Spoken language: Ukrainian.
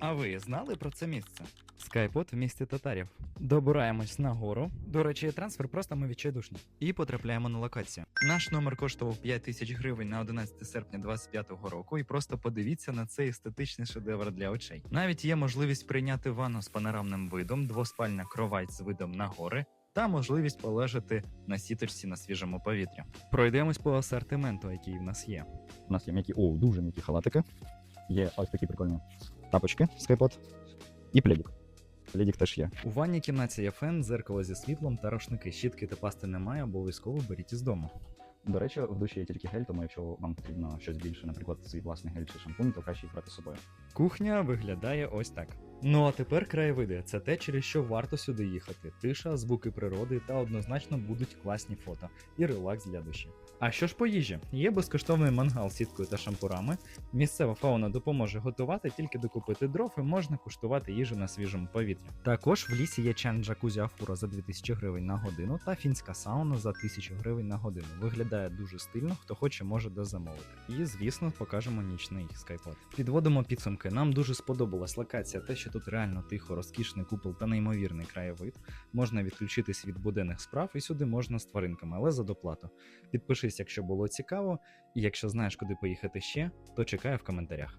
А ви знали про це місце? Скайпот в місті татарів. Добираємось на гору. До речі, трансфер просто ми відчайдушні. І потрапляємо на локацію. Наш номер коштував 5 тисяч гривень на 11 серпня 25-го року. І просто подивіться на цей естетичний шедевр для очей. Навіть є можливість прийняти ванну з панорамним видом, двоспальна кровать з видом на гори. Та можливість полежати на сіточці на свіжому повітрі. Пройдемось по асортименту, який в нас є. У нас є м'які, о, дуже м'які халатики. Є ось такі прикольні тапочки скайпот. І пледік. Пледік теж є. У ванній кімнаті є фен, дзеркало зі світлом та рушники. Щітки та пасти немає, обов'язково беріть із дому. До речі, в душі є тільки гель, тому якщо вам потрібно щось більше, наприклад, свій власний гель чи шампунь, то краще їх брати з собою. Кухня виглядає ось так. Ну а тепер краєвиди. Це те, через що варто сюди їхати. Тиша, звуки природи та однозначно будуть класні фото і релакс для душі. А що ж по їжі? Є безкоштовний мангал з сіткою та шампурами. Місцева фауна допоможе готувати, тільки докупити дров і можна куштувати їжу на свіжому повітрі. Також в лісі є чан джакузі Афура за 2000 гривень на годину та фінська сауна за 1000 гривень на годину. Виглядає дуже стильно, хто хоче, може дозамовити. І звісно, покажемо нічний скайпот. Підводимо підсумки. Нам дуже сподобалась локація, те, що тут реально тихо, розкішний купол та неймовірний краєвид. Можна відключитись від буденних справ, і сюди можна з тваринками, але за доплату. Підпишись, якщо було цікаво, і якщо знаєш, куди поїхати ще, то чекаю в коментарях.